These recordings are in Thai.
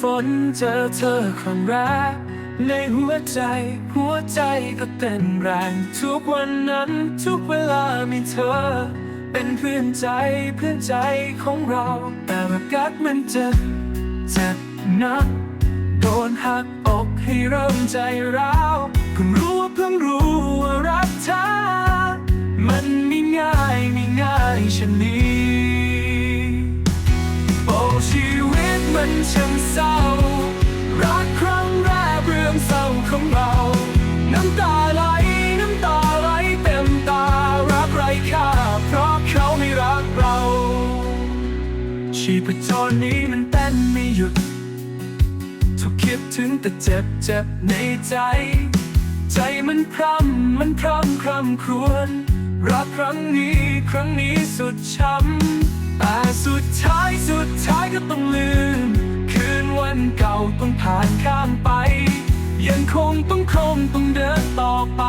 ฝนเจอเธอครั้งแรก ในหัวใจ หัวใจก็เต้นแรง ทุกวันนั้นทุกเวลามีเธอ เป็นเพื่อนใจเพื่อนใจของเรา แต่ว่ากัดมันจะเจ็บนักโดนหักอกให้เริ่มใจร้าวเพิ่งรู้ว่าเพิ่งรู้ว่ารักเธอมัน มันช่างเศร้า รักครั้งแรกเรื่องเศร้าของเรา น้ำตาไหลน้ำตาไหลเต็มตารักไรค่าเพราะเขาไม่รักเรา ชีพจรนี้มันเต้นไม่หยุดทุกคิดถึงแต่เจ็บเจ็บในใจ ใจมันพร่ำมันพร่ำคร่ำครวญรักครั้งนี้ครั้งนี้สุดช้ำแต่สุดท้าย เก่าต้องผ่านข้ามไป ยังคงต้องคงต้องเดินต่อไป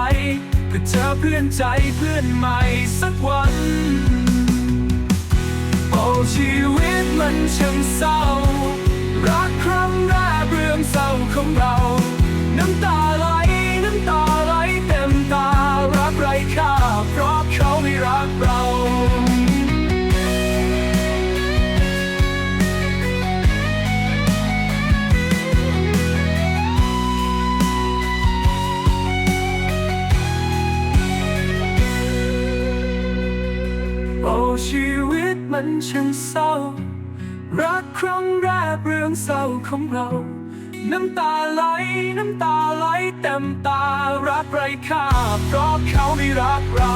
เพื่อเจอเพื่อนใจเพื่อนใหม่สักวันโอ้ชีวิตมันช่างเศร้า รักครั้งแรกเรื่องเศร้าของเรา มันช่างเศร้า รักครั้งแรกเรื่องเศร้าของเรา น้ำตาไหลน้ำตาไหลเต็มตารักไรค่าเพราะเขาไม่รักเรา